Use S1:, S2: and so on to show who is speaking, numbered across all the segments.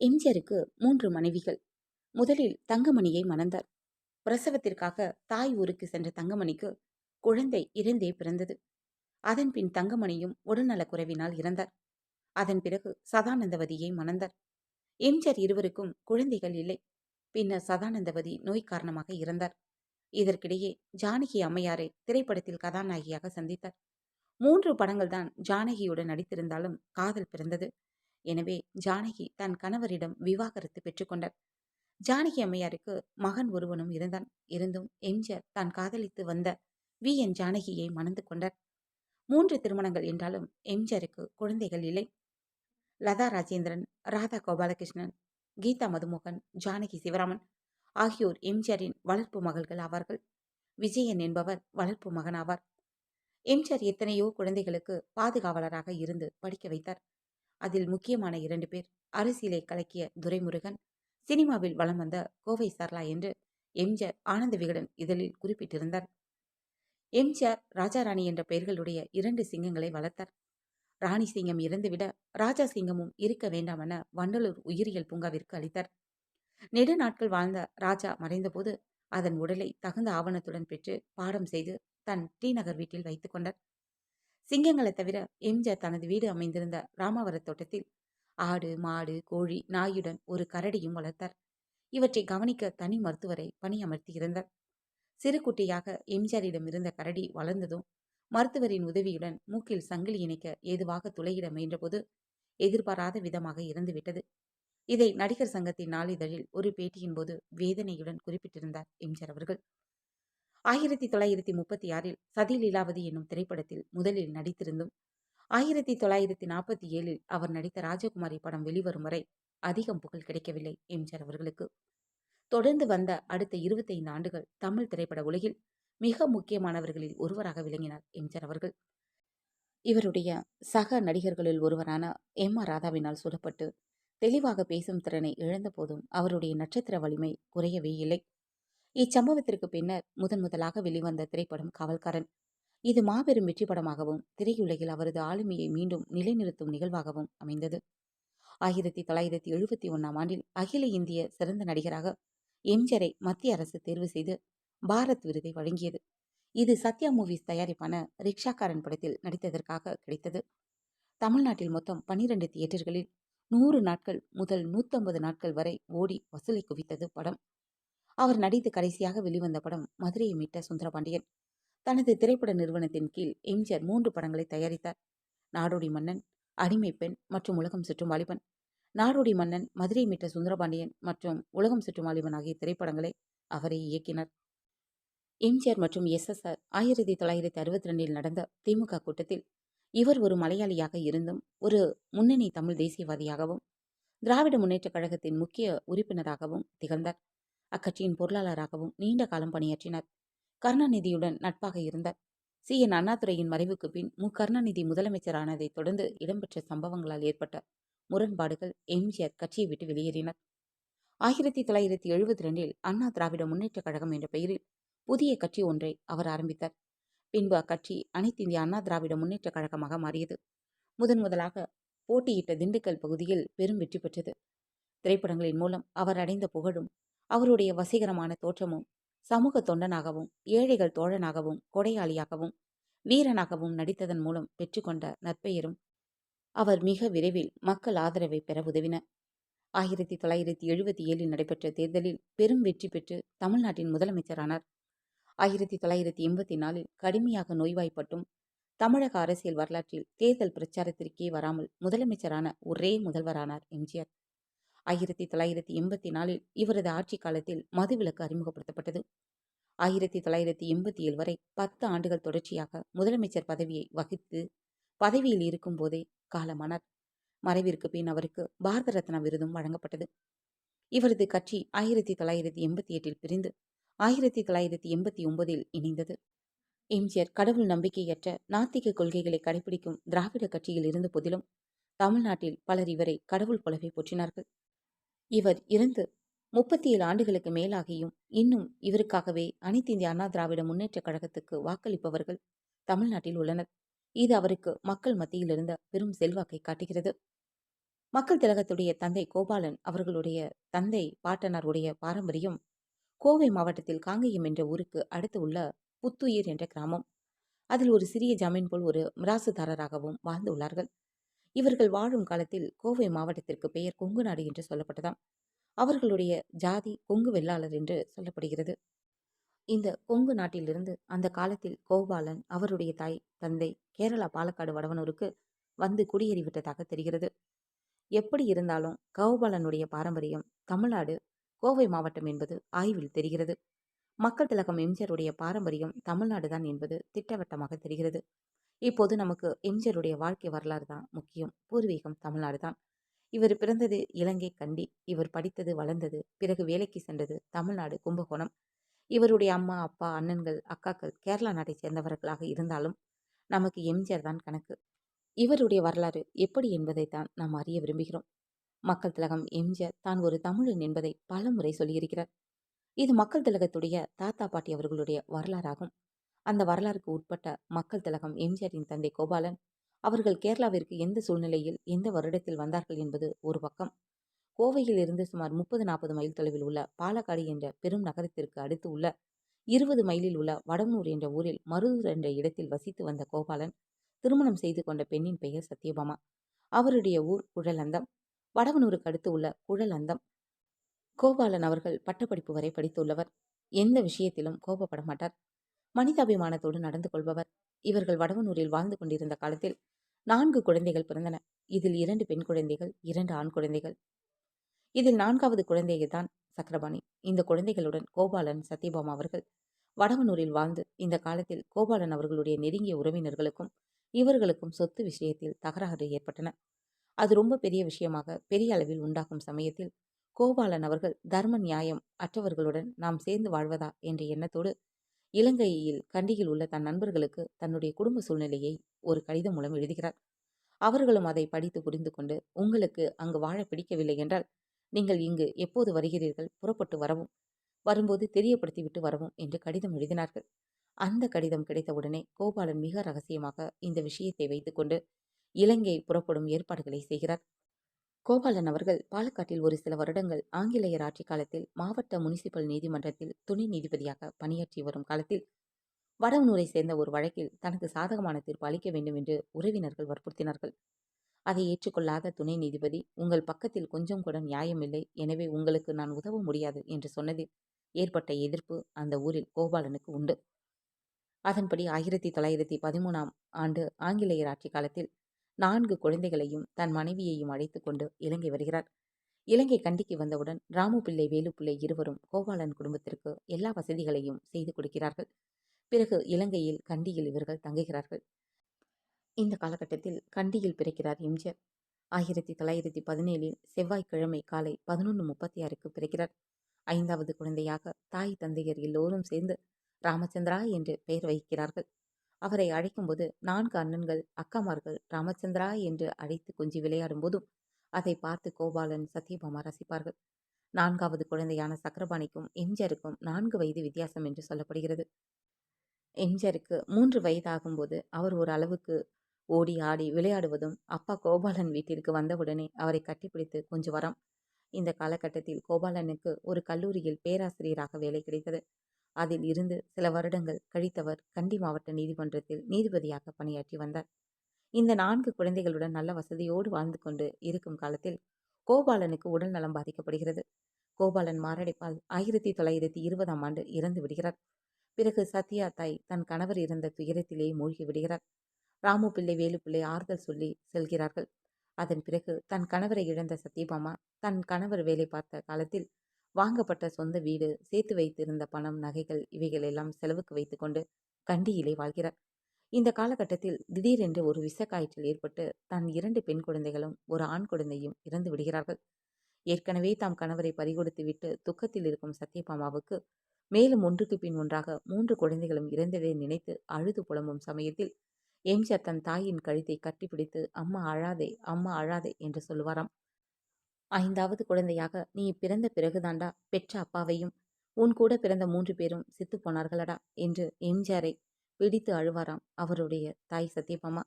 S1: எம்ஜிஆருக்கு மூன்று மனைவிகள். முதலில் தங்கமணியை மணந்தார். பிரசவத்திற்காக தாய் ஊருக்கு சென்ற தங்கமணிக்கு குழந்தை இறந்தே பிறந்தது. அதன் பின் தங்கமணியும் உடல்நலக்குறைவினால் இறந்தார். அதன் பிறகு சதானந்தவதியை மணந்தார். எம்ஜிஆர் இருவருக்கும் குழந்தைகள் இல்லை. பின்னர் சதானந்தவதி நோய் காரணமாக இறந்தார். இதற்கிடையே ஜானகி அம்மையாரை திரைப்படத்தில் கதாநாயகியாக சந்தித்தார். மூன்று படங்கள் தான் ஜானகியுடன் நடித்திருந்தாலும் காதல் பிறந்தது. எனவே ஜானகி தன் கணவரிடம் விவாகரத்து பெற்றுக்கொண்டார் ஜானகி அம்மையாருக்கு மகன் ஒருவனும் இருந்தான். இருந்தும் எம்ஜிஆர் தான் காதலித்து வந்த வி. என். ஜானகியை மணந்து கொண்டார் மூன்று திருமணங்கள் என்றாலும் எம்ஜிஆருக்கு குழந்தைகள் இல்லை. லதா ராஜேந்திரன் ராதா கோபாலகிருஷ்ணன் கீதா மதுமோகன் ஜானகி சிவராமன் ஆகியோர் எம்ஜிஆரின் வளர்ப்பு மகள்கள் ஆவார்கள். விஜயன் என்பவர் வளர்ப்பு மகன் ஆவார் எம்ஜிஆர் எத்தனையோ குழந்தைகளுக்கு பாதுகாவலராக இருந்து படிக்க வைத்தார். அதில் முக்கியமான இரண்டு பேர் அரசியலை கலக்கிய துரைமுருகன் சினிமாவில் வலம் வந்த கோவை சர்லா என்று எம்ஜிஆர் ஆனந்த விகடன் இதழில் குறிப்பிட்டிருந்தார். எம்ஜிஆர் ராஜாராணி என்ற பெயர்களுடைய இரண்டு சிங்கங்களை வளர்த்தார். ராணி சிங்கம் இறந்துவிட ராஜா சிங்கமும் இருக்க வேண்டாமென வண்டலூர் உயிரியல் பூங்காவிற்கு அளித்தார். நெடு நாட்கள் வாழ்ந்த ராஜா மறைந்தபோது அதன் உடலை தகுந்த ஆவணத்துடன் பெற்று பாடம் செய்து தன் டி நகர் வீட்டில் வைத்துக் கொண்டார். சிங்கங்களை தவிர எம்ஜிஆர் தனது வீடு அமைந்திருந்த ராமாவரத் தோட்டத்தில் ஆடு மாடு கோழி நாயுடன் ஒரு கரடியும் வளர்த்தார். இவற்றை கவனிக்க தனி மருத்துவரை பணியமர்த்தியிருந்தார். சிறு குட்டியாக எம்ஜிஆரிடம் இருந்த கரடி வளர்ந்ததும் மருத்துவரின் உதவியுடன் மூக்கில் சங்கிலி இணைக்க ஏதுவாக துளையிட முயன்றபோது எதிர்பாராத விதமாக இறந்துவிட்டது. இதை நடிகர் சங்கத்தின் நாளிதழில் ஒரு பேட்டியின் போது வேதனையுடன் குறிப்பிட்டிருந்தார் எம்ஜிஆர் அவர்கள். ஆயிரத்தி தொள்ளாயிரத்தி முப்பத்தி ஆறில் சதி லீலாவதி என்னும் திரைப்படத்தில் முதலில் நடித்திருந்தும் ஆயிரத்தி தொள்ளாயிரத்தி நாற்பத்தி ஏழில் அவர் நடித்த ராஜகுமாரி படம் வெளிவரும் வரை அதிகம் புகழ் கிடைக்கவில்லை எம்ஜிஆர் அவர்களுக்கு. தொடர்ந்து வந்த அடுத்த இருபத்தைந்து ஆண்டுகள் தமிழ் திரைப்பட உலகில் மிக முக்கியமானவர்களில் ஒருவராக விளங்கினார் எம்ஜிஆர் அவர்கள். இவருடைய சக நடிகர்களில் ஒருவரான எம் ஆர் ராதாவினால் சுடப்பட்டு தெளிவாக பேசும் திறனை இழந்த போதும் அவருடைய நட்சத்திர வலிமை குறையவே இல்லை. இச்சம்பவத்திற்கு பின்னர் முதன் முதலாக வெளிவந்த திரைப்படம் காவல்காரன். இது மாபெரும் வெற்றி படமாகவும் திரையுலகில் அவரது ஆளுமையை மீண்டும் நிலைநிறுத்தும் நிகழ்வாகவும் அமைந்தது. ஆயிரத்தி தொள்ளாயிரத்தி எழுபத்தி ஒன்னாம் ஆண்டில் அகில இந்திய சிறந்த நடிகராக எம்ஜரை மத்திய அரசு தேர்வு செய்து பாரத் விருதை வழங்கியது. இது சத்யா மூவிஸ் தயாரிப்பான ரிக்ஷாக்காரன் படத்தில் நடித்ததற்காக கிடைத்தது. தமிழ்நாட்டில் மொத்தம் பனிரெண்டு தியேட்டர்களில் நூறு நாட்கள் முதல் நூற்றம்பது நாட்கள் வரை ஓடி வசூலை குவித்தது படம். அவர் நடித்து கடைசியாக வெளிவந்த படம் மதுரையை மீட்ட சுந்தரபாண்டியன். தனது திரைப்பட நிறுவனத்தின் கீழ் எம்ஜிஆர் மூன்று படங்களை தயாரித்தார். நாடோடி மன்னன் அடிமை பெண் மற்றும் உலகம் சுற்றும் வாலிபன். நாடோடி மன்னன் மதுரை மீட்ட சுந்தரபாண்டியன் மற்றும் உலகம் சுற்றும் வாலிபன் ஆகிய திரைப்படங்களை அவரே இயக்கினார். எம்ஜிஆர் மற்றும் எஸ்எஸ்ஆர் ஆயிரத்தி தொள்ளாயிரத்தி அறுபத்தி ரெண்டில் நடந்த திமுக கூட்டத்தில் இவர் ஒரு மலையாளியாக இருந்தும் ஒரு முன்னணி தமிழ் தேசியவாதியாகவும் திராவிட முன்னேற்றக் கழகத்தின் முக்கிய உறுப்பினராகவும் திகழ்ந்தார். அக்கட்சியின் பொருளாளராகவும் நீண்ட காலம் பணியாற்றினார். கருணாநிதியுடன் நட்பாக இருந்தார் சி. என். அண்ணாதுரையின் மறைவுக்கு பின் மு. கருணாநிதி முதலமைச்சரானதைத் தொடர்ந்து இடம்பெற்ற சம்பவங்களால் ஏற்பட்ட முரண்பாடுகள் எம்ஜிஆர் கட்சியை விட்டு வெளியேறினார் ஆயிரத்தி தொள்ளாயிரத்தி எழுபத்தி ரெண்டில் அண்ணா திராவிட முன்னேற்றக் கழகம் என்ற பெயரில் புதிய கட்சி ஒன்றை அவர் ஆரம்பித்தார். பின்பு அக்கட்சி அனைத்து இந்திய அண்ணா திராவிட முன்னேற்றக் கழகமாக மாறியது. முதன் முதலாக போட்டியிட்ட திண்டுக்கல் பகுதியில் பெரும் வெற்றி பெற்றது. திரைப்படங்களின் மூலம் அவர் அடைந்த புகழும் அவருடைய வசீகரமான தோற்றமும் சமூக தொண்டனாகவும் ஏழைகள் தோழனாகவும் கொடையாளியாகவும் வீரனாகவும் நடித்ததன் மூலம் பெற்றுக்கொண்ட நற்பெயரும் அவர் மிக விரைவில் மக்கள் ஆதரவை பெற உதவின. ஆயிரத்தி தொள்ளாயிரத்தி எழுபத்தி ஏழில் நடைபெற்ற தேர்தலில் பெரும் வெற்றி பெற்று தமிழ்நாட்டின் முதலமைச்சரானார். ஆயிரத்தி தொள்ளாயிரத்தி எண்பத்தி நாலில் கடுமையாக நோய்வாய்ப்பட்டும் தமிழக அரசியல் வரலாற்றில் தேர்தல் பிரச்சாரத்திற்கே வராமல் முதலமைச்சரான ஒரே முதல்வரானார் எம்ஜிஆர். ஆயிரத்தி தொள்ளாயிரத்தி எண்பத்தி நாலில் இவரது ஆட்சி காலத்தில் மதுவிலக்கு அறிமுகப்படுத்தப்பட்டது. ஆயிரத்தி தொள்ளாயிரத்தி எண்பத்தி ஏழு வரை பத்து ஆண்டுகள் தொடர்ச்சியாக முதலமைச்சர் பதவியை வகித்து பதவியில் இருக்கும்போதே காலமானார். மறைவிற்கு பின் அவருக்கு பாரத ரத்னா விருதும் வழங்கப்பட்டது. இவரது கட்சி ஆயிரத்தி தொள்ளாயிரத்தி எண்பத்தி எட்டில் பிரிந்து ஆயிரத்தி தொள்ளாயிரத்தி எண்பத்தி ஒன்பதில் இணைந்தது. எம்ஜிஆர் கடவுள் நம்பிக்கையற்ற நாத்திக கொள்கைகளை கடைபிடிக்கும் திராவிட கட்சியில் இருந்த போதிலும் தமிழ்நாட்டில் பலர் இவரை கடவுள் போலவே போற்றினார்கள். இவர் இறந்து முப்பத்தி ஏழு ஆண்டுகளுக்கு மேலாகியும் இன்னும் இவருக்காகவே அனைத்து இந்திய அண்ணா திராவிட முன்னேற்றக் கழகத்துக்கு வாக்களிப்பவர்கள் தமிழ்நாட்டில் உள்ளனர். இது அவருக்கு மக்கள் மத்தியில் இருந்த பெரும் செல்வாக்கை காட்டுகிறது. மக்கள் திலகத்துடைய தந்தை கோபாலன் அவர்களுடைய தந்தை பாட்டனாருடைய பாரம்பரியம் கோவை மாவட்டத்தில் காங்கேயம் என்ற ஊருக்கு அடுத்து உள்ள புத்துயிர் என்ற கிராமம். அதில் ஒரு சிறிய ஜமீன் போல் ஒரு மிராசுதாரராகவும் வாழ்ந்து உள்ளார்கள். இவர்கள் வாழும் காலத்தில் கோவை மாவட்டத்திற்கு பெயர் கொங்கு நாடு என்று சொல்லப்பட்டதாம். அவர்களுடைய ஜாதி கொங்கு வெள்ளாளர் என்று சொல்லப்படுகிறது. இந்த கொங்கு நாட்டிலிருந்து அந்த காலத்தில் கோபாலன் அவருடைய தாய் தந்தை கேரளா பாலக்காடு வடவனூருக்கு வந்து குடியேறிவிட்டதாக தெரிகிறது. எப்படி இருந்தாலும் கோபாலனுடைய பாரம்பரியம் தமிழ்நாடு கோவை மாவட்டம் என்பது ஆய்வில் தெரிகிறது. மக்கள் திலகம் எம்ஜிஆருடைய பாரம்பரியம் தமிழ்நாடு தான் என்பது திட்டவட்டமாக தெரிகிறது. இப்போது நமக்கு எம்ஜிஆருடைய வாழ்க்கை வரலாறு தான் முக்கியம். பூர்வீகம் தமிழ்நாடு தான். இவர் பிறந்தது இலங்கை கண்டி இவர் படித்தது வளர்ந்தது பிறகு வேலைக்கு சென்றது தமிழ்நாடு கும்பகோணம். இவருடைய அம்மா அப்பா அண்ணன்கள் அக்காக்கள் கேரளா நாட்டை சேர்ந்தவர்களாக இருந்தாலும் நமக்கு எம்ஜிஆர் தான் கணக்கு. இவருடைய வரலாறு எப்படி என்பதை தான் நாம் அறிய விரும்புகிறோம். மக்கள் திலகம் எம்ஜிஆர் தான் ஒரு தமிழன் என்பதை பல முறை சொல்லியிருக்கிறார். இது மக்கள் திலகத்துடைய தாத்தா பாட்டி அவர்களுடைய வரலாறாகும். அந்த வரலாறுக்கு உட்பட்ட மக்கள் திலகம் எம்ஜிஆரின் தந்தை கோபாலன் அவர்கள் கேரளாவிற்கு எந்த சூழ்நிலையில் எந்த வருடத்தில் வந்தார்கள் என்பது ஒரு பக்கம். கோவையில் இருந்து சுமார் முப்பது நாற்பது மைல் தொலைவில் உள்ள பாலக்காடு என்ற பெரும் நகரத்திற்கு அடுத்து உள்ள இருபது மைலில் உள்ள வடமூர் என்ற ஊரில் மருதூர் என்ற இடத்தில் வசித்து வந்த கோபாலன் திருமணம் செய்து கொண்ட பெண்ணின் பெயர் சத்யபாமா. அவருடைய ஊர் குழலந்தம். வடவனூருக்கு அடுத்து உள்ள குழலந்தம். கோபாலன் அவர்கள் பட்டப்படிப்பு வரை படித்துள்ளவர். எந்த விஷயத்திலும் கோபப்பட மாட்டார். மனிதாபிமானத்தோடு நடந்து கொள்பவர். இவர்கள் வடவனூரில் வாழ்ந்து கொண்டிருந்த காலத்தில் நான்கு குழந்தைகள் பிறந்தன. இதில் இரண்டு பெண் குழந்தைகள் இரண்டு ஆண் குழந்தைகள். இதில் நான்காவது குழந்தைகள் தான் சக்கரபாணி. இந்த குழந்தைகளுடன் கோபாலன் சத்யபாமா அவர்கள் வடவனூரில் வாழ்ந்து இந்த காலத்தில் கோபாலன் அவர்களுடைய நெருங்கிய உறவினர்களுக்கும் இவர்களுக்கும் சொத்து விஷயத்தில் தகராறு ஏற்பட்டன. அது ரொம்ப பெரிய விஷயமாக பெரிய அளவில் உண்டாகும் சமயத்தில் கோபாலன் அவர்கள் தர்ம நியாயம் அற்றவர்களுடன் நாம் சேர்ந்து வாழ்வதா என்ற எண்ணத்தோடு இலங்கையில் கண்டியில் உள்ள தன் நண்பர்களுக்கு தன்னுடைய குடும்ப சூழ்நிலையை ஒரு கடிதம் மூலம் எழுதுகிறார். அவர்களும் அதை படித்து புரிந்து கொண்டு உங்களுக்கு அங்கு வாழ பிடிக்கவில்லை என்றால் நீங்கள் இங்கு எப்போது வருகிறீர்கள்? புறப்பட்டு வரவும் வரும்போது தெரியப்படுத்திவிட்டு வரவும் என்று கடிதம் எழுதினார்கள். அந்த கடிதம் கிடைத்தவுடனே கோபாலன் மிக ரகசியமாக இந்த விஷயத்தை வைத்துக்கொண்டு இலங்கை புறப்படும் ஏற்பாடுகளை செய்கிறார். கோபாலன் அவர்கள் பாலக்காட்டில் ஒரு சில வருடங்கள் ஆங்கிலேயர் ஆட்சி காலத்தில் மாவட்ட முனிசிபல் நீதிமன்றத்தில் துணை நீதிபதியாக பணியாற்றி வரும் காலத்தில் வடவனூரை சேர்ந்த ஒரு வழக்கில் தனக்கு சாதகமான தீர்ப்பு அளிக்க வேண்டும் என்று உறவினர்கள் வற்புறுத்தினார்கள். அதை ஏற்றுக்கொள்ளாத துணை நீதிபதி உங்கள் பக்கத்தில் கொஞ்சம் கூட நியாயமில்லை எனவே உங்களுக்கு நான் உதவ முடியாது என்று சொன்னதில் ஏற்பட்ட எதிர்ப்பு அந்த ஊரில் கோபாலனுக்கு உண்டு. அதன்படி ஆயிரத்தி தொள்ளாயிரத்தி பதிமூணாம் ஆண்டு ஆங்கிலேயர் ஆட்சி காலத்தில் நான்கு குழந்தைகளையும் தன் மனைவியையும் அழைத்து கொண்டு இலங்கை வருகிறார் இலங்கை கண்டிக்கு வந்தவுடன் ராமு பிள்ளை வேலுப்பிள்ளை இருவரும் கோபாலன் குடும்பத்திற்கு எல்லா வசதிகளையும் செய்து கொடுக்கிறார்கள். பிறகு இலங்கையில் கண்டியில் இவர்கள் தங்குகிறார்கள். இந்த காலகட்டத்தில் கண்டியில் பிறக்கிறார் எம்ஜிஆர் ஆயிரத்தி தொள்ளாயிரத்தி பதினேழில் செவ்வாய்க்கிழமை காலை பதினொன்று முப்பத்தி ஆறுக்கு பிறக்கிறார். ஐந்தாவது குழந்தையாக தாய் தந்தையர் எல்லோரும் சேர்ந்து ராமச்சந்திரா என்று பெயர் வைக்கிறார்கள் அவரை அழைக்கும்போது நான்கு அண்ணன்கள் அக்காமார்கள் ராமச்சந்திரா என்று அழைத்து கொஞ்சி விளையாடும் போதும் அதை பார்த்து கோபாலன் சத்யபாமா ரசிப்பார்கள். நான்காவது குழந்தையான சக்கரபாணிக்கும் எம்ஜிஆருக்கும் நான்கு வயது வித்தியாசம் என்று சொல்லப்படுகிறது. எம்ஜிஆருக்கு மூன்று வயதாகும்போது அவர் ஒரு அளவுக்கு ஓடி ஆடி விளையாடுவதும் அப்பா கோபாலன் வீட்டிற்கு வந்தவுடனே அவரை கட்டிப்பிடித்து கொஞ்சம் வரம். இந்த காலகட்டத்தில் கோபாலனுக்கு ஒரு கல்லூரியில் பேராசிரியராக வேலை கிடைத்தது. அதில் இருந்து சில வருடங்கள் கழித்தவர் கண்டி மாவட்ட நீதிமன்றத்தில் நீதிபதியாக பணியாற்றி வந்தார். இந்த நான்கு குழந்தைகளுடன் நல்ல வசதியோடு வாழ்ந்து கொண்டு இருக்கும் காலத்தில் கோபாலனுக்கு உடல் நலம் பாதிக்கப்படுகிறது. கோபாலன் மாரடைப்பால் ஆயிரத்தி தொள்ளாயிரத்தி இருபதாம் ஆண்டு இறந்து விடுகிறார். பிறகு சத்யா தாய் தன் கணவர் இறந்த துயரத்திலே மூழ்கி விடுகிறார். ராமு பிள்ளை வேலுப்பிள்ளை ஆறுதல் சொல்லி செல்கிறார்கள். அதன் பிறகு தன் கணவரை இழந்த சத்யபாமா தன் கணவர் வேலை பார்த்த காலத்தில் வாங்கப்பட்ட சொந்த வீடு சேர்த்து வைத்திருந்த பணம் நகைகள் இவைகள் எல்லாம் செலவுக்கு வைத்துக்கொண்டு கண்டியிலே வாழ்கிறார். இந்த காலகட்டத்தில் திடீரென்று ஒரு விஷக்காய்ச்சல் ஏற்பட்டு தன் இரண்டு பெண் குழந்தைகளும் ஒரு ஆண் குழந்தையும் இறந்து விடுகிறார்கள். ஏற்கனவே தாம் கணவரை பறிகொடுத்து விட்டு துக்கத்தில் இருக்கும் சத்யபாமாவுக்கு மேலும் ஒன்றுக்கு பின் ஒன்றாக மூன்று குழந்தைகளும் இறந்ததை நினைத்து அழுது புலம்பும் சமயத்தில் எம்ஜிஆர் தன் தாயின் கழுத்தை கட்டிப்பிடித்து அம்மா அழாதே அம்மா அழாதே என்று சொல்லுவாராம். ஐந்தாவது குழந்தையாக நீ பிறந்த பிறகுதாண்டா பெற்ற அப்பாவையும் உன் கூட பிறந்த மூன்று பேரும் சித்து போனார்களடா என்று எம்ஜிஆரை பிடித்து அழுவாராம் அவருடைய தாய் சத்யபாமா.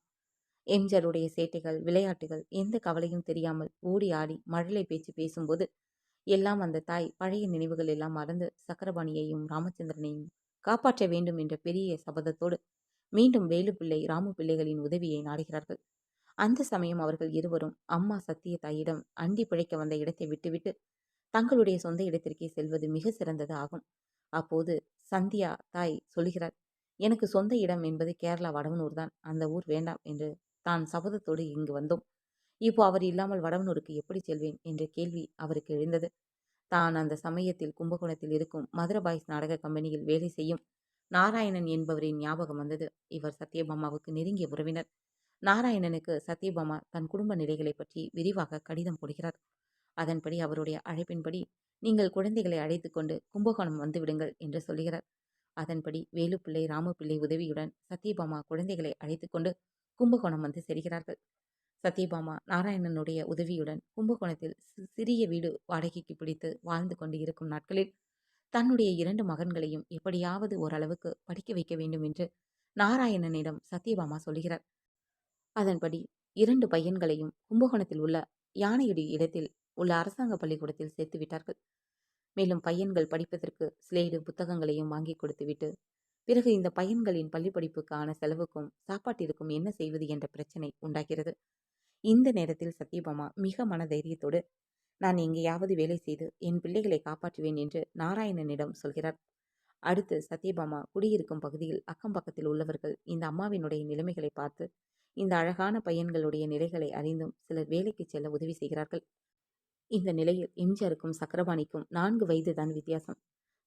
S1: எம்ஜிஆருடைய சேட்டைகள் விளையாட்டுகள் எந்த கவலையும் தெரியாமல் ஓடி ஆடி மழலை பேச்சு பேசும்போது எல்லாம் அந்த தாய் பழைய நினைவுகள் எல்லாம் மறந்து சக்கரபாணியையும் ராமச்சந்திரனையும் காப்பாற்ற வேண்டும் என்ற பெரிய சபதத்தோடு மீண்டும் வேலுப்பிள்ளை ராமு பிள்ளைகளின் உதவியை நாடுகிறார்கள். அந்த சமயம் அவர்கள் இருவரும் அம்மா சத்திய தாயிடம் அண்டி பிழைக்க வந்த இடத்தை விட்டுவிட்டு தங்களுடைய சொந்த இடத்திற்கே செல்வது மிக சிறந்தது ஆகும். அப்போது சந்தியா தாய் சொல்கிறார் எனக்கு சொந்த இடம் என்பது கேரளா வடவனூர் தான். அந்த ஊர் வேண்டாம் என்று தான் சபதத்தோடு இங்கு வந்தோம். இப்போ அவர் இல்லாமல் வடவனூருக்கு எப்படி செல்வேன்? என்ற கேள்வி அவருக்கு எழுந்தது. தான் அந்த சமயத்தில் கும்பகோணத்தில் இருக்கும் மதுரபாய்ஸ் நாடக கம்பெனியில் வேலை செய்யும் நாராயணன் என்பவரின் ஞாபகம் வந்தது. இவர் சத்யபாமாவுக்கு நெருங்கிய உறவினர். நாராயணனுக்கு சத்யபாமா தன் குடும்ப நிலைகளை பற்றி விரிவாக கடிதம் போடுகிறார். அதன்படி அவருடைய அழைப்பின்படி நீங்கள் குழந்தைகளை அழைத்து கொண்டு கும்பகோணம் வந்துவிடுங்கள் என்று சொல்கிறார் அதன்படி வேலுப்பிள்ளை ராமப்பிள்ளை உதவியுடன் சத்யபாமா குழந்தைகளை அழைத்து கொண்டு கும்பகோணம் வந்து செல்கிறார்கள் சத்யபாமா நாராயணனுடைய உதவியுடன் கும்பகோணத்தில் சிறிய வீடு வாடகைக்கு பிடித்து வாழ்ந்து கொண்டு இருக்கும் நாட்களில் தன்னுடைய இரண்டு மகன்களையும் எப்படியாவது ஓரளவுக்கு படிக்க வைக்க வேண்டும் என்று நாராயணனிடம் சத்யபாமா சொல்கிறார் அதன்படி இரண்டு பையன்களையும் கும்பகோணத்தில் உள்ள யானையடி இடத்தில் உள்ள அரசாங்க பள்ளிக்கூடத்தில் சேர்த்து விட்டார்கள். மேலும் பையன்கள் படிப்பதற்கு ஸ்லேடு புத்தகங்களையும் வாங்கி கொடுத்துவிட்டு பிறகு இந்த பையன்களின் பள்ளி படிப்புக்கான செலவுக்கும் சாப்பாட்டிற்கும் என்ன செய்வது என்ற பிரச்சனை உண்டாகிறது. இந்த நேரத்தில் சத்யபாமா மிக மன தைரியத்தோடு நான் எங்கேயாவது வேலை செய்து என் பிள்ளைகளை காப்பாற்றுவேன் என்று நாராயணனிடம் சொல்கிறார். அடுத்து சத்யபாமா குடியிருக்கும் பகுதியில் அக்கம் பக்கத்தில் உள்ளவர்கள் இந்த அம்மாவினுடைய நிலைமைகளை பார்த்து இந்த அழகான பையன்களுடைய நிலைகளை அறிந்தும் சிலர் வேலைக்கு செல்ல உதவி செய்கிறார்கள். இந்த நிலையில் எம்ஜிஆருக்கும் சக்கரபாணிக்கும் நான்கு வயதுதான் வித்தியாசம்.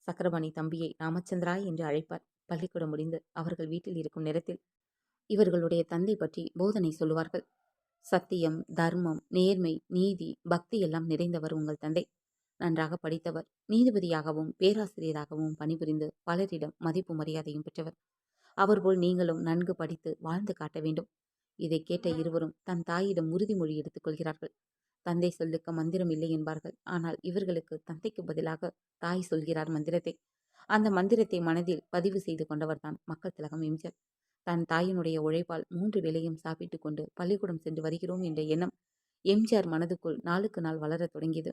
S1: சக்கரபாணி தம்பியை ராமச்சந்திரா என்று அழைப்பார். பள்ளிக்கூடம் முடிந்து அவர்கள் வீட்டில் இருக்கும் நேரத்தில் இவர்களுடைய தந்தை பற்றி போதனை சொல்லுவார்கள். சத்தியம் தர்மம் நேர்மை நீதி பக்தி எல்லாம் நிறைந்தவர் உங்கள் தந்தை. நன்றாக படித்தவர் நீதிபதியாகவும் பேராசிரியராகவும் பணிபுரிந்து பலரிடம் மதிப்பு மரியாதையும் பெற்றவர். அவர்போல் நீங்களும் நன்கு படித்து வாழ்ந்து காட்ட வேண்டும். இதை கேட்ட இருவரும் தன் தாயிடம் உறுதிமொழி எடுத்துக் கொள்கிறார்கள். தந்தை சொல்லுக்கு மந்திரம் இல்லை என்பார்கள். ஆனால் இவர்களுக்கு தந்தைக்கு பதிலாக தாய் சொல்கிறார் மந்திரத்தை. அந்த மந்திரத்தை மனதில் பதிவு செய்து கொண்டவர்தான் மக்கள் திலகம் எம்ஜிஆர். தன் தாயினுடைய உழைப்பால் மூன்று வேளையும் சாப்பிட்டு கொண்டு பள்ளிக்கூடம் சென்று வருகிறோம் என்ற எண்ணம் எம்ஜிஆர் மனதுக்குள் நாளுக்கு நாள் வளரத் தொடங்கியது.